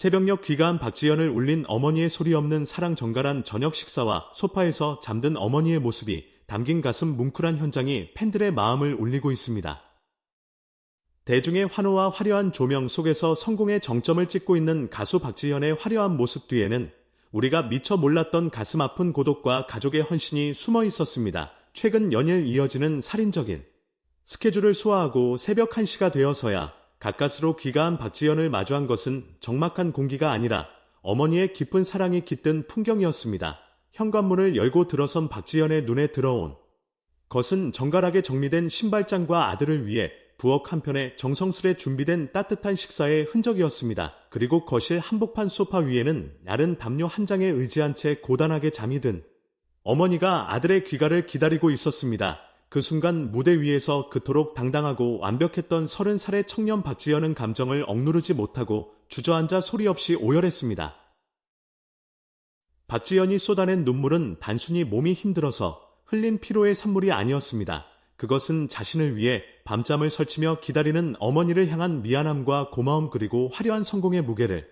새벽녘 귀가한 박지연을 울린 어머니의 소리 없는 사랑 정갈한 저녁 식사와 소파에서 잠든 어머니의 모습이 담긴 가슴 뭉클한 현장이 팬들의 마음을 울리고 있습니다. 대중의 환호와 화려한 조명 속에서 성공의 정점을 찍고 있는 가수 박지현의 화려한 모습 뒤에는 우리가 미처 몰랐던 가슴 아픈 고독과 가족의 헌신이 숨어 있었습니다. 최근 연일 이어지는 살인적인 스케줄을 소화하고 새벽 1시가 되어서야 가까스로 귀가한 박지연을 마주한 것은 적막한 공기가 아니라 어머니의 깊은 사랑이 깃든 풍경이었습니다. 현관문을 열고 들어선 박지연의 눈에 들어온 것은 정갈하게 정리된 신발장과 아들을 위해 부엌 한편에 정성스레 준비된 따뜻한 식사의 흔적이었습니다. 그리고 거실 한복판 소파 위에는 야른 담요 한 장에 의지한 채 고단하게 잠이 든 어머니가 아들의 귀가를 기다리고 있었습니다. 그 순간 무대 위에서 그토록 당당하고 완벽했던 서른 살의 청년 박지연은 감정을 억누르지 못하고 주저앉아 소리 없이 오열했습니다. 박지연이 쏟아낸 눈물은 단순히 몸이 힘들어서 흘린 피로의 산물이 아니었습니다. 그것은 자신을 위해 밤잠을 설치며 기다리는 어머니를 향한 미안함과 고마움 그리고 화려한 성공의 무게를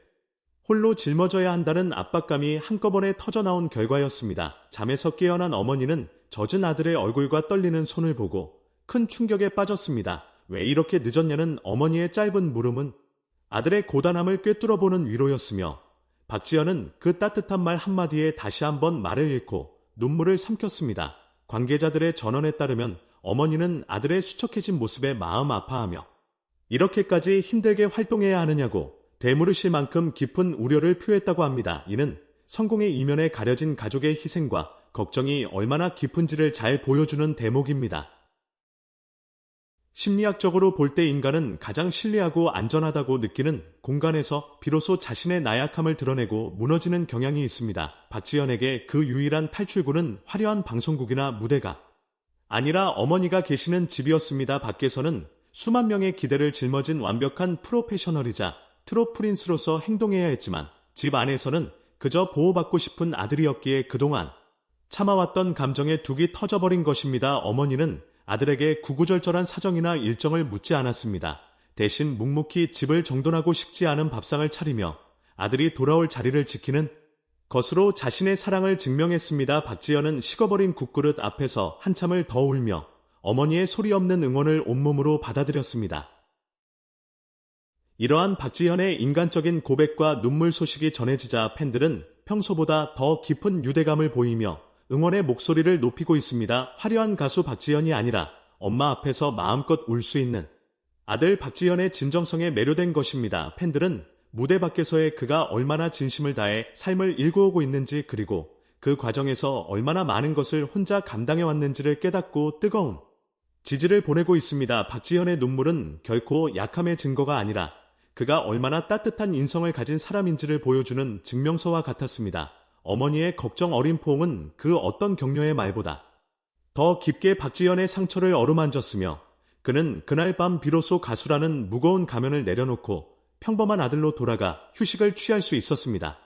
홀로 짊어져야 한다는 압박감이 한꺼번에 터져나온 결과였습니다. 잠에서 깨어난 어머니는 젖은 아들의 얼굴과 떨리는 손을 보고 큰 충격에 빠졌습니다. 왜 이렇게 늦었냐는 어머니의 짧은 물음은 아들의 고단함을 꿰뚫어보는 위로였으며 박지연은 그 따뜻한 말 한마디에 다시 한번 말을 잃고 눈물을 삼켰습니다. 관계자들의 전언에 따르면 어머니는 아들의 수척해진 모습에 마음 아파하며 이렇게까지 힘들게 활동해야 하느냐고 되물으실 만큼 깊은 우려를 표했다고 합니다. 이는 성공의 이면에 가려진 가족의 희생과 걱정이 얼마나 깊은지를 잘 보여주는 대목입니다. 심리학적으로 볼 때 인간은 가장 신뢰하고 안전하다고 느끼는 공간에서 비로소 자신의 나약함을 드러내고 무너지는 경향이 있습니다. 박지연에게 그 유일한 탈출구는 화려한 방송국이나 무대가 아니라 어머니가 계시는 집이었습니다. 밖에서는 수만 명의 기대를 짊어진 완벽한 프로페셔널이자 트로 프린스로서 행동해야 했지만 집 안에서는 그저 보호받고 싶은 아들이었기에 그동안 참아왔던 감정에 둑이 터져버린 것입니다. 어머니는 아들에게 구구절절한 사정이나 일정을 묻지 않았습니다. 대신 묵묵히 집을 정돈하고 식지 않은 밥상을 차리며 아들이 돌아올 자리를 지키는 것으로 자신의 사랑을 증명했습니다. 박지연은 식어버린 국그릇 앞에서 한참을 더 울며 어머니의 소리 없는 응원을 온몸으로 받아들였습니다. 이러한 박지현의 인간적인 고백과 눈물 소식이 전해지자 팬들은 평소보다 더 깊은 유대감을 보이며 응원의 목소리를 높이고 있습니다. 화려한 가수 박지현이 아니라 엄마 앞에서 마음껏 울 수 있는 아들 박지현의 진정성에 매료된 것입니다. 팬들은 무대 밖에서의 그가 얼마나 진심을 다해 삶을 일구어오고 있는지 그리고 그 과정에서 얼마나 많은 것을 혼자 감당해 왔는지를 깨닫고 뜨거운 지지를 보내고 있습니다. 박지현의 눈물은 결코 약함의 증거가 아니라 그가 얼마나 따뜻한 인성을 가진 사람인지를 보여주는 증명서와 같았습니다. 어머니의 걱정 어린 포옹은 그 어떤 격려의 말보다 더 깊게 박지연의 상처를 어루만졌으며 그는 그날 밤 비로소 가수라는 무거운 가면을 내려놓고 평범한 아들로 돌아가 휴식을 취할 수 있었습니다.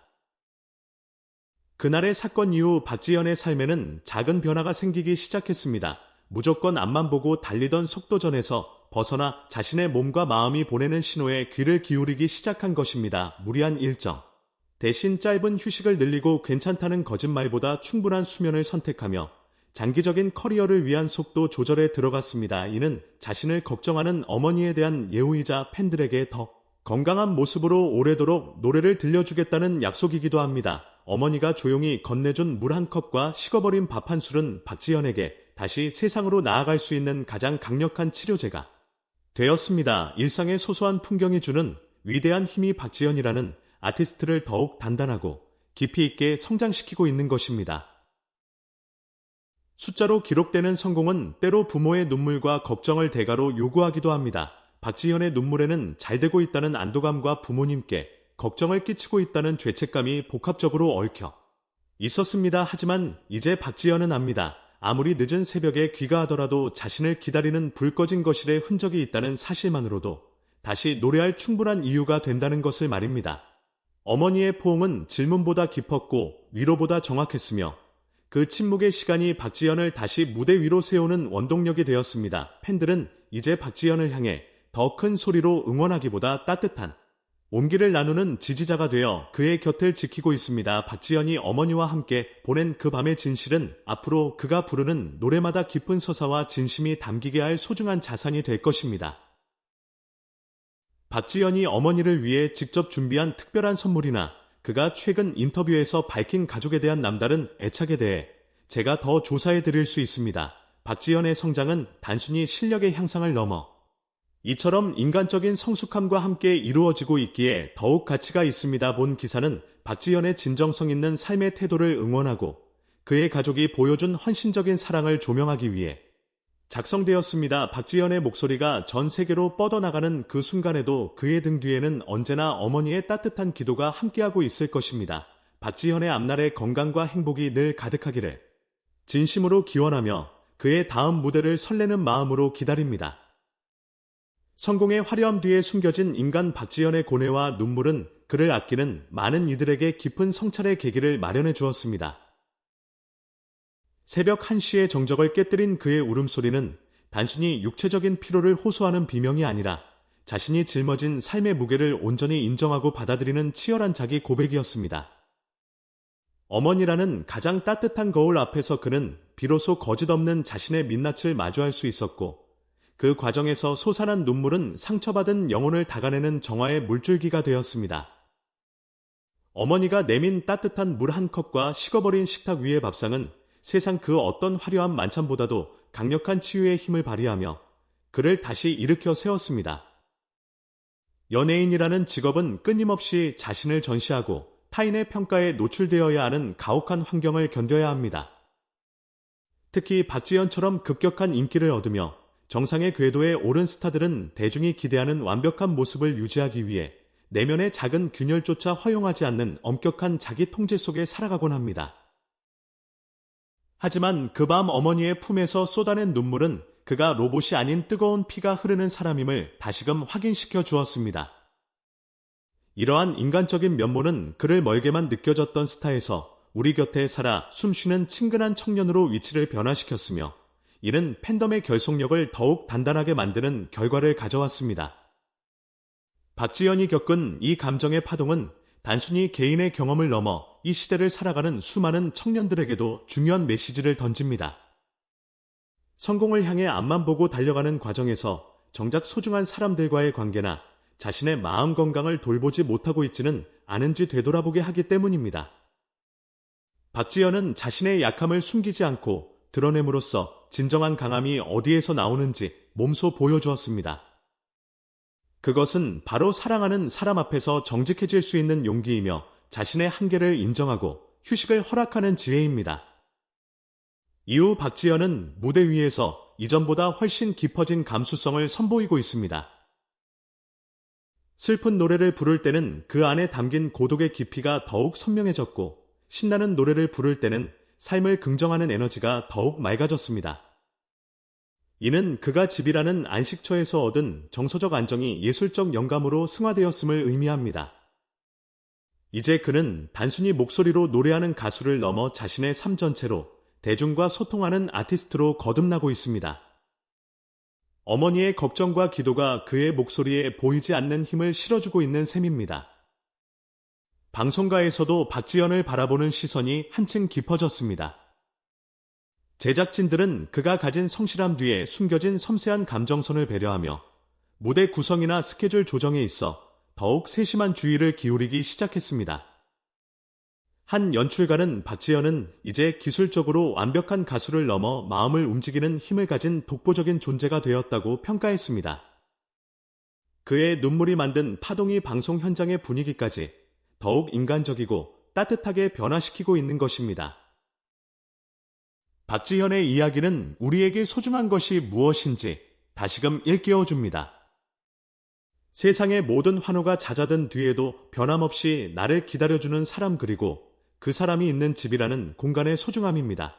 그날의 사건 이후 박지연의 삶에는 작은 변화가 생기기 시작했습니다. 무조건 앞만 보고 달리던 속도전에서 벗어나 자신의 몸과 마음이 보내는 신호에 귀를 기울이기 시작한 것입니다. 무리한 일정. 대신 짧은 휴식을 늘리고 괜찮다는 거짓말보다 충분한 수면을 선택하며 장기적인 커리어를 위한 속도 조절에 들어갔습니다. 이는 자신을 걱정하는 어머니에 대한 예우이자 팬들에게 더 건강한 모습으로 오래도록 노래를 들려주겠다는 약속이기도 합니다. 어머니가 조용히 건네준 물 한 컵과 식어버린 밥 한 술은 박지연에게 다시 세상으로 나아갈 수 있는 가장 강력한 치료제가 되었습니다. 일상의 소소한 풍경이 주는 위대한 힘이 박지연이라는 아티스트를 더욱 단단하고 깊이 있게 성장시키고 있는 것입니다. 숫자로 기록되는 성공은 때로 부모의 눈물과 걱정을 대가로 요구하기도 합니다. 박지현의 눈물에는 잘 되고 있다는 안도감과 부모님께 걱정을 끼치고 있다는 죄책감이 복합적으로 얽혀 있었습니다. 하지만 이제 박지현은 압니다. 아무리 늦은 새벽에 귀가하더라도 자신을 기다리는 불 꺼진 거실에 흔적이 있다는 사실만으로도 다시 노래할 충분한 이유가 된다는 것을 말입니다. 어머니의 포옹은 질문보다 깊었고 위로보다 정확했으며 그 침묵의 시간이 박지연을 다시 무대 위로 세우는 원동력이 되었습니다. 팬들은 이제 박지연을 향해 더 큰 소리로 응원하기보다 따뜻한 온기를 나누는 지지자가 되어 그의 곁을 지키고 있습니다. 박지연이 어머니와 함께 보낸 그 밤의 진실은 앞으로 그가 부르는 노래마다 깊은 서사와 진심이 담기게 할 소중한 자산이 될 것입니다. 박지연이 어머니를 위해 직접 준비한 특별한 선물이나 그가 최근 인터뷰에서 밝힌 가족에 대한 남다른 애착에 대해 제가 더 조사해 드릴 수 있습니다. 박지연의 성장은 단순히 실력의 향상을 넘어 이처럼 인간적인 성숙함과 함께 이루어지고 있기에 더욱 가치가 있습니다. 본 기사는 박지연의 진정성 있는 삶의 태도를 응원하고 그의 가족이 보여준 헌신적인 사랑을 조명하기 위해 작성되었습니다. 박지연의 목소리가 전 세계로 뻗어나가는 그 순간에도 그의 등 뒤에는 언제나 어머니의 따뜻한 기도가 함께하고 있을 것입니다. 박지연의 앞날의 건강과 행복이 늘 가득하기를 진심으로 기원하며 그의 다음 무대를 설레는 마음으로 기다립니다. 성공의 화려함 뒤에 숨겨진 인간 박지연의 고뇌와 눈물은 그를 아끼는 많은 이들에게 깊은 성찰의 계기를 마련해 주었습니다. 새벽 1시의 정적을 깨뜨린 그의 울음소리는 단순히 육체적인 피로를 호소하는 비명이 아니라 자신이 짊어진 삶의 무게를 온전히 인정하고 받아들이는 치열한 자기 고백이었습니다. 어머니라는 가장 따뜻한 거울 앞에서 그는 비로소 거짓없는 자신의 민낯을 마주할 수 있었고 그 과정에서 솟아난 눈물은 상처받은 영혼을 닦아내는 정화의 물줄기가 되었습니다. 어머니가 내민 따뜻한 물 한 컵과 식어버린 식탁 위의 밥상은 세상 그 어떤 화려한 만찬보다도 강력한 치유의 힘을 발휘하며 그를 다시 일으켜 세웠습니다. 연예인이라는 직업은 끊임없이 자신을 전시하고 타인의 평가에 노출되어야 하는 가혹한 환경을 견뎌야 합니다. 특히 박지연처럼 급격한 인기를 얻으며 정상의 궤도에 오른 스타들은 대중이 기대하는 완벽한 모습을 유지하기 위해 내면의 작은 균열조차 허용하지 않는 엄격한 자기 통제 속에 살아가곤 합니다. 하지만 그 밤 어머니의 품에서 쏟아낸 눈물은 그가 로봇이 아닌 뜨거운 피가 흐르는 사람임을 다시금 확인시켜 주었습니다. 이러한 인간적인 면모는 그를 멀게만 느껴졌던 스타에서 우리 곁에 살아 숨쉬는 친근한 청년으로 위치를 변화시켰으며 이는 팬덤의 결속력을 더욱 단단하게 만드는 결과를 가져왔습니다. 박지연이 겪은 이 감정의 파동은 단순히 개인의 경험을 넘어 이 시대를 살아가는 수많은 청년들에게도 중요한 메시지를 던집니다. 성공을 향해 앞만 보고 달려가는 과정에서 정작 소중한 사람들과의 관계나 자신의 마음 건강을 돌보지 못하고 있지는 않은지 되돌아보게 하기 때문입니다. 박지연은 자신의 약함을 숨기지 않고 드러냄으로써 진정한 강함이 어디에서 나오는지 몸소 보여주었습니다. 그것은 바로 사랑하는 사람 앞에서 정직해질 수 있는 용기이며 자신의 한계를 인정하고 휴식을 허락하는 지혜입니다. 이후 박지연은 무대 위에서 이전보다 훨씬 깊어진 감수성을 선보이고 있습니다. 슬픈 노래를 부를 때는 그 안에 담긴 고독의 깊이가 더욱 선명해졌고 신나는 노래를 부를 때는 삶을 긍정하는 에너지가 더욱 맑아졌습니다. 이는 그가 집이라는 안식처에서 얻은 정서적 안정이 예술적 영감으로 승화되었음을 의미합니다. 이제 그는 단순히 목소리로 노래하는 가수를 넘어 자신의 삶 전체로 대중과 소통하는 아티스트로 거듭나고 있습니다. 어머니의 걱정과 기도가 그의 목소리에 보이지 않는 힘을 실어주고 있는 셈입니다. 방송가에서도 박지연을 바라보는 시선이 한층 깊어졌습니다. 제작진들은 그가 가진 성실함 뒤에 숨겨진 섬세한 감정선을 배려하며 무대 구성이나 스케줄 조정에 있어 더욱 세심한 주의를 기울이기 시작했습니다. 한 연출가는 박지현은 이제 기술적으로 완벽한 가수를 넘어 마음을 움직이는 힘을 가진 독보적인 존재가 되었다고 평가했습니다. 그의 눈물이 만든 파동이 방송 현장의 분위기까지 더욱 인간적이고 따뜻하게 변화시키고 있는 것입니다. 박지현의 이야기는 우리에게 소중한 것이 무엇인지 다시금 일깨워 줍니다. 세상의 모든 환호가 잦아든 뒤에도 변함없이 나를 기다려주는 사람 그리고 그 사람이 있는 집이라는 공간의 소중함입니다.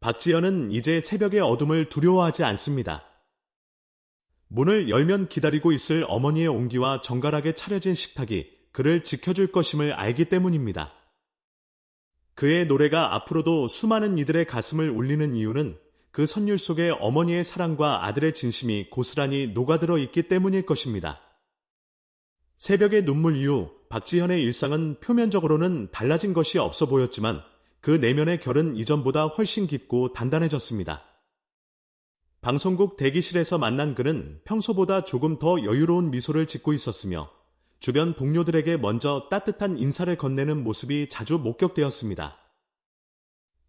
박지현은 이제 새벽의 어둠을 두려워하지 않습니다. 문을 열면 기다리고 있을 어머니의 온기와 정갈하게 차려진 식탁이 그를 지켜줄 것임을 알기 때문입니다. 그의 노래가 앞으로도 수많은 이들의 가슴을 울리는 이유는 그 선율 속에 어머니의 사랑과 아들의 진심이 고스란히 녹아들어 있기 때문일 것입니다. 새벽의 눈물 이후 박지현의 일상은 표면적으로는 달라진 것이 없어 보였지만 그 내면의 결은 이전보다 훨씬 깊고 단단해졌습니다. 방송국 대기실에서 만난 그는 평소보다 조금 더 여유로운 미소를 짓고 있었으며 주변 동료들에게 먼저 따뜻한 인사를 건네는 모습이 자주 목격되었습니다.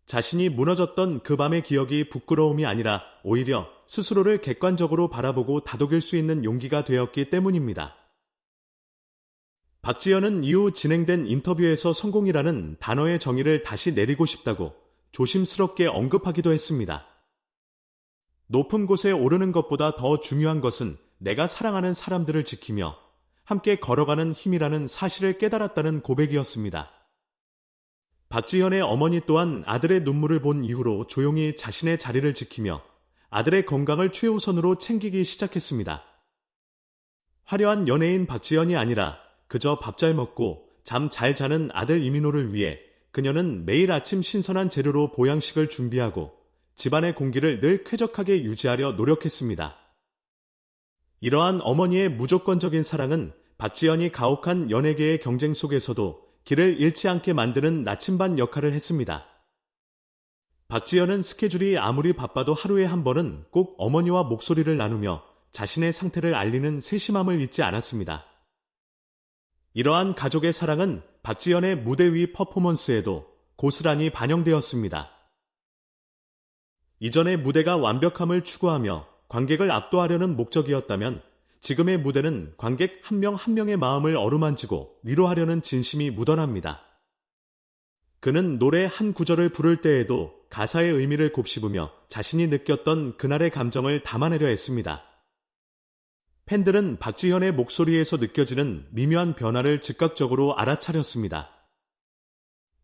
자신이 무너졌던 그 밤의 기억이 부끄러움이 아니라 오히려 스스로를 객관적으로 바라보고 다독일 수 있는 용기가 되었기 때문입니다. 박지현은 이후 진행된 인터뷰에서 성공이라는 단어의 정의를 다시 내리고 싶다고 조심스럽게 언급하기도 했습니다. 높은 곳에 오르는 것보다 더 중요한 것은 내가 사랑하는 사람들을 지키며 함께 걸어가는 힘이라는 사실을 깨달았다는 고백이었습니다. 박지현의 어머니 또한 아들의 눈물을 본 이후로 조용히 자신의 자리를 지키며 아들의 건강을 최우선으로 챙기기 시작했습니다. 화려한 연예인 박지현이 아니라 그저 밥 잘 먹고 잠 잘 자는 아들 이민호를 위해 그녀는 매일 아침 신선한 재료로 보양식을 준비하고 집안의 공기를 늘 쾌적하게 유지하려 노력했습니다. 이러한 어머니의 무조건적인 사랑은 박지현이 가혹한 연예계의 경쟁 속에서도 길을 잃지 않게 만드는 나침반 역할을 했습니다. 박지현은 스케줄이 아무리 바빠도 하루에 한 번은 꼭 어머니와 목소리를 나누며 자신의 상태를 알리는 세심함을 잊지 않았습니다. 이러한 가족의 사랑은 박지현의 무대 위 퍼포먼스에도 고스란히 반영되었습니다. 이전의 무대가 완벽함을 추구하며 관객을 압도하려는 목적이었다면 지금의 무대는 관객 한명한 명의 마음을 어루만지고 위로하려는 진심이 묻어납니다. 그는 노래 한 구절을 부를 때에도 가사의 의미를 곱씹으며 자신이 느꼈던 그날의 감정을 담아내려 했습니다. 팬들은 박지현의 목소리에서 느껴지는 미묘한 변화를 즉각적으로 알아차렸습니다.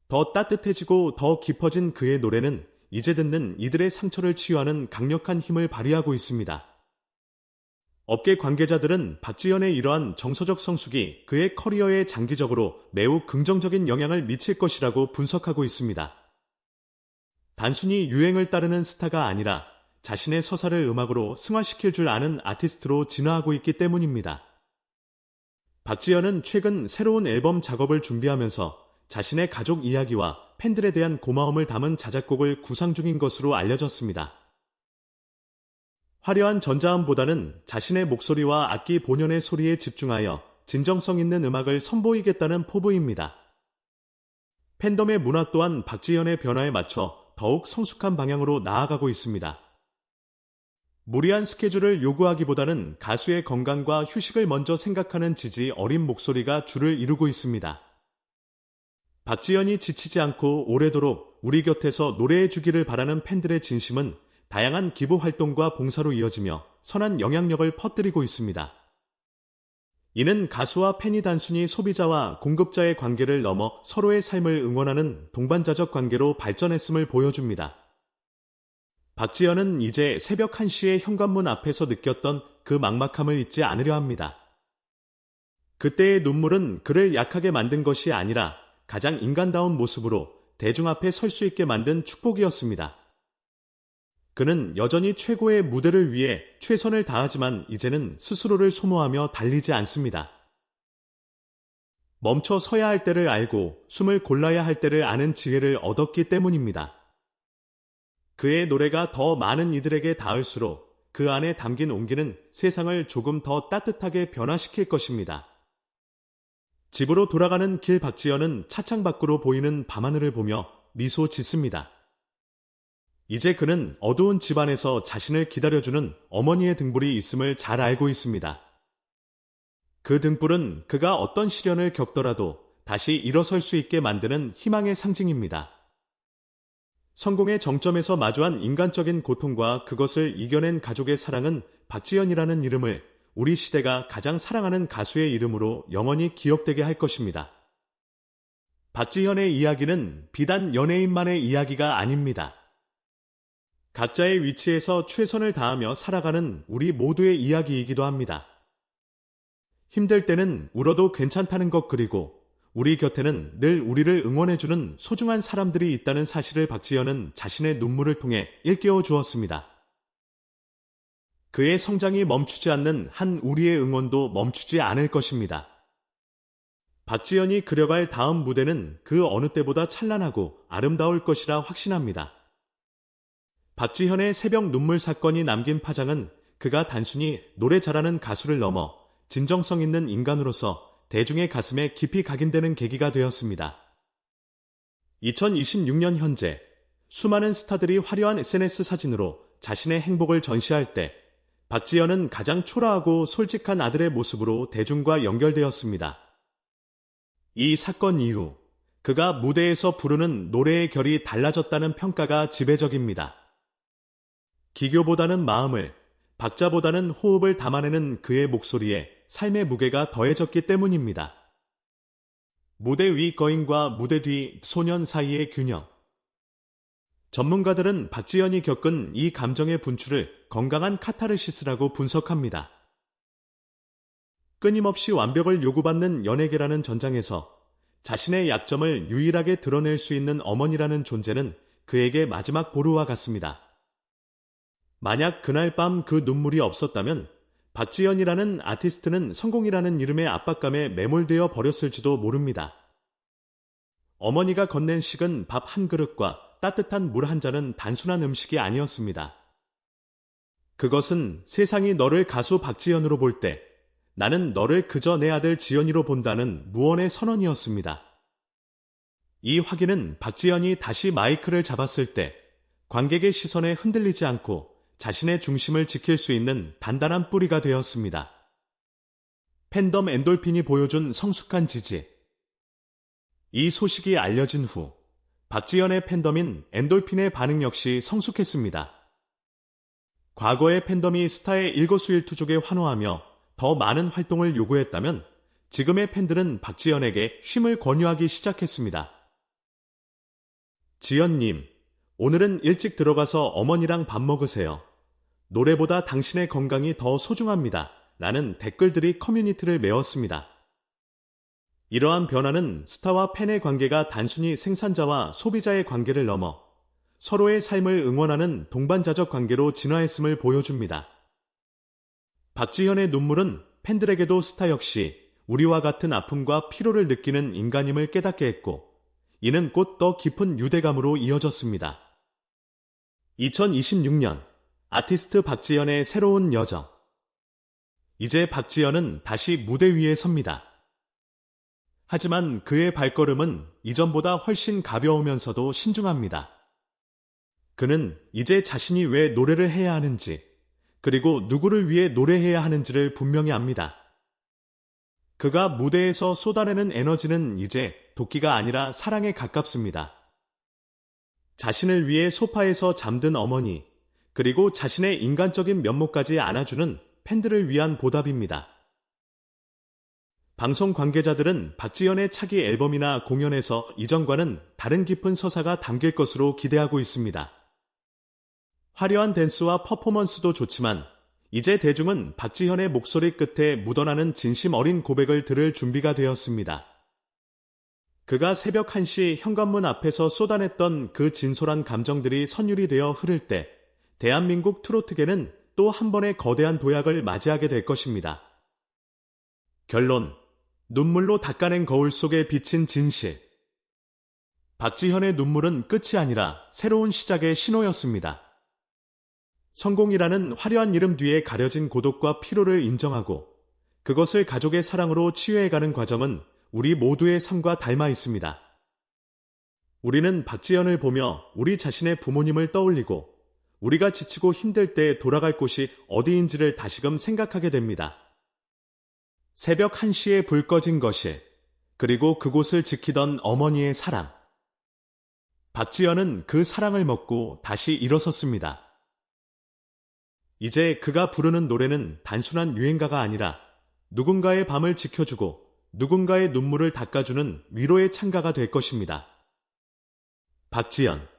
더 따뜻해지고 더 깊어진 그의 노래는 이제 듣는 이들의 상처를 치유하는 강력한 힘을 발휘하고 있습니다. 업계 관계자들은 박지현의 이러한 정서적 성숙이 그의 커리어에 장기적으로 매우 긍정적인 영향을 미칠 것이라고 분석하고 있습니다. 단순히 유행을 따르는 스타가 아니라 자신의 서사를 음악으로 승화시킬 줄 아는 아티스트로 진화하고 있기 때문입니다. 박지현은 최근 새로운 앨범 작업을 준비하면서 자신의 가족 이야기와 팬들에 대한 고마움을 담은 자작곡을 구상 중인 것으로 알려졌습니다. 화려한 전자음보다는 자신의 목소리와 악기 본연의 소리에 집중하여 진정성 있는 음악을 선보이겠다는 포부입니다. 팬덤의 문화 또한 박지현의 변화에 맞춰 더욱 성숙한 방향으로 나아가고 있습니다. 무리한 스케줄을 요구하기보다는 가수의 건강과 휴식을 먼저 생각하는 지지 어린 목소리가 줄을 이루고 있습니다. 박지현이 지치지 않고 오래도록 우리 곁에서 노래해 주기를 바라는 팬들의 진심은 다양한 기부 활동과 봉사로 이어지며 선한 영향력을 퍼뜨리고 있습니다. 이는 가수와 팬이 단순히 소비자와 공급자의 관계를 넘어 서로의 삶을 응원하는 동반자적 관계로 발전했음을 보여줍니다. 박지현은 이제 새벽 1시에 현관문 앞에서 느꼈던 그 막막함을 잊지 않으려 합니다. 그때의 눈물은 그를 약하게 만든 것이 아니라 가장 인간다운 모습으로 대중 앞에 설 수 있게 만든 축복이었습니다. 그는 여전히 최고의 무대를 위해 최선을 다하지만 이제는 스스로를 소모하며 달리지 않습니다. 멈춰 서야 할 때를 알고 숨을 골라야 할 때를 아는 지혜를 얻었기 때문입니다. 그의 노래가 더 많은 이들에게 닿을수록 그 안에 담긴 온기는 세상을 조금 더 따뜻하게 변화시킬 것입니다. 집으로 돌아가는 길 박지연은 차창 밖으로 보이는 밤하늘을 보며 미소 짓습니다. 이제 그는 어두운 집안에서 자신을 기다려주는 어머니의 등불이 있음을 잘 알고 있습니다. 그 등불은 그가 어떤 시련을 겪더라도 다시 일어설 수 있게 만드는 희망의 상징입니다. 성공의 정점에서 마주한 인간적인 고통과 그것을 이겨낸 가족의 사랑은 박지연이라는 이름을 우리 시대가 가장 사랑하는 가수의 이름으로 영원히 기억되게 할 것입니다. 박지현의 이야기는 비단 연예인만의 이야기가 아닙니다. 각자의 위치에서 최선을 다하며 살아가는 우리 모두의 이야기이기도 합니다. 힘들 때는 울어도 괜찮다는 것 그리고 우리 곁에는 늘 우리를 응원해주는 소중한 사람들이 있다는 사실을 박지현은 자신의 눈물을 통해 일깨워 주었습니다. 그의 성장이 멈추지 않는 한 우리의 응원도 멈추지 않을 것입니다. 박지연이 그려갈 다음 무대는 그 어느 때보다 찬란하고 아름다울 것이라 확신합니다. 박지현의 새벽 눈물 사건이 남긴 파장은 그가 단순히 노래 잘하는 가수를 넘어 진정성 있는 인간으로서 대중의 가슴에 깊이 각인되는 계기가 되었습니다. 2026년 현재 수많은 스타들이 화려한 SNS 사진으로 자신의 행복을 전시할 때 박지현은 가장 초라하고 솔직한 아들의 모습으로 대중과 연결되었습니다. 이 사건 이후 그가 무대에서 부르는 노래의 결이 달라졌다는 평가가 지배적입니다. 기교보다는 마음을, 박자보다는 호흡을 담아내는 그의 목소리에 삶의 무게가 더해졌기 때문입니다. 무대 위 거인과 무대 뒤 소년 사이의 균형. 전문가들은 박지현이 겪은 이 감정의 분출을 건강한 카타르시스라고 분석합니다. 끊임없이 완벽을 요구받는 연예계라는 전장에서 자신의 약점을 유일하게 드러낼 수 있는 어머니라는 존재는 그에게 마지막 보루와 같습니다. 만약 그날 밤 그 눈물이 없었다면 박지연이라는 아티스트는 성공이라는 이름의 압박감에 매몰되어 버렸을지도 모릅니다. 어머니가 건넨 식은 밥 한 그릇과 따뜻한 물 한 잔은 단순한 음식이 아니었습니다. 그것은 세상이 너를 가수 박지연으로 볼 때 나는 너를 그저 내 아들 지연이로 본다는 무언의 선언이었습니다. 이 확인은 박지연이 다시 마이크를 잡았을 때 관객의 시선에 흔들리지 않고 자신의 중심을 지킬 수 있는 단단한 뿌리가 되었습니다. 팬덤 엔돌핀이 보여준 성숙한 지지. 이 소식이 알려진 후 박지연의 팬덤인 엔돌핀의 반응 역시 성숙했습니다. 과거의 팬덤이 스타의 일거수일투족에 환호하며 더 많은 활동을 요구했다면 지금의 팬들은 박지연에게 쉼을 권유하기 시작했습니다. 지연님, 오늘은 일찍 들어가서 어머니랑 밥 먹으세요. 노래보다 당신의 건강이 더 소중합니다. 라는 댓글들이 커뮤니티를 메웠습니다. 이러한 변화는 스타와 팬의 관계가 단순히 생산자와 소비자의 관계를 넘어 서로의 삶을 응원하는 동반자적 관계로 진화했음을 보여줍니다. 박지현의 눈물은 팬들에게도 스타 역시 우리와 같은 아픔과 피로를 느끼는 인간임을 깨닫게 했고, 이는 곧 더 깊은 유대감으로 이어졌습니다. 2026년 아티스트 박지연의 새로운 여정. 이제 박지연은 다시 무대 위에 섭니다. 하지만 그의 발걸음은 이전보다 훨씬 가벼우면서도 신중합니다. 그는 이제 자신이 왜 노래를 해야 하는지, 그리고 누구를 위해 노래해야 하는지를 분명히 압니다. 그가 무대에서 쏟아내는 에너지는 이제 도끼가 아니라 사랑에 가깝습니다. 자신을 위해 소파에서 잠든 어머니, 그리고 자신의 인간적인 면모까지 안아주는 팬들을 위한 보답입니다. 방송 관계자들은 박지연의 차기 앨범이나 공연에서 이전과는 다른 깊은 서사가 담길 것으로 기대하고 있습니다. 화려한 댄스와 퍼포먼스도 좋지만 이제 대중은 박지현의 목소리 끝에 묻어나는 진심 어린 고백을 들을 준비가 되었습니다. 그가 새벽 1시 현관문 앞에서 쏟아냈던 그 진솔한 감정들이 선율이 되어 흐를 때 대한민국 트로트계는 또 한 번의 거대한 도약을 맞이하게 될 것입니다. 결론. 눈물로 닦아낸 거울 속에 비친 진실. 박지현의 눈물은 끝이 아니라 새로운 시작의 신호였습니다. 성공이라는 화려한 이름 뒤에 가려진 고독과 피로를 인정하고 그것을 가족의 사랑으로 치유해가는 과정은 우리 모두의 삶과 닮아 있습니다. 우리는 박지현을 보며 우리 자신의 부모님을 떠올리고 우리가 지치고 힘들 때 돌아갈 곳이 어디인지를 다시금 생각하게 됩니다. 새벽 1시에 불 꺼진 거실, 그리고 그곳을 지키던 어머니의 사랑. 박지연은 그 사랑을 먹고 다시 일어섰습니다. 이제 그가 부르는 노래는 단순한 유행가가 아니라 누군가의 밤을 지켜주고 누군가의 눈물을 닦아주는 위로의 창가가 될 것입니다. 박지연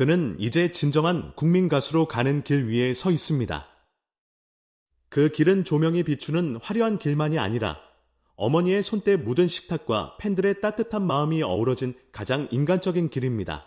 그는 이제 진정한 국민 가수로 가는 길 위에 서 있습니다. 그 길은 조명이 비추는 화려한 길만이 아니라 어머니의 손때 묻은 식탁과 팬들의 따뜻한 마음이 어우러진 가장 인간적인 길입니다.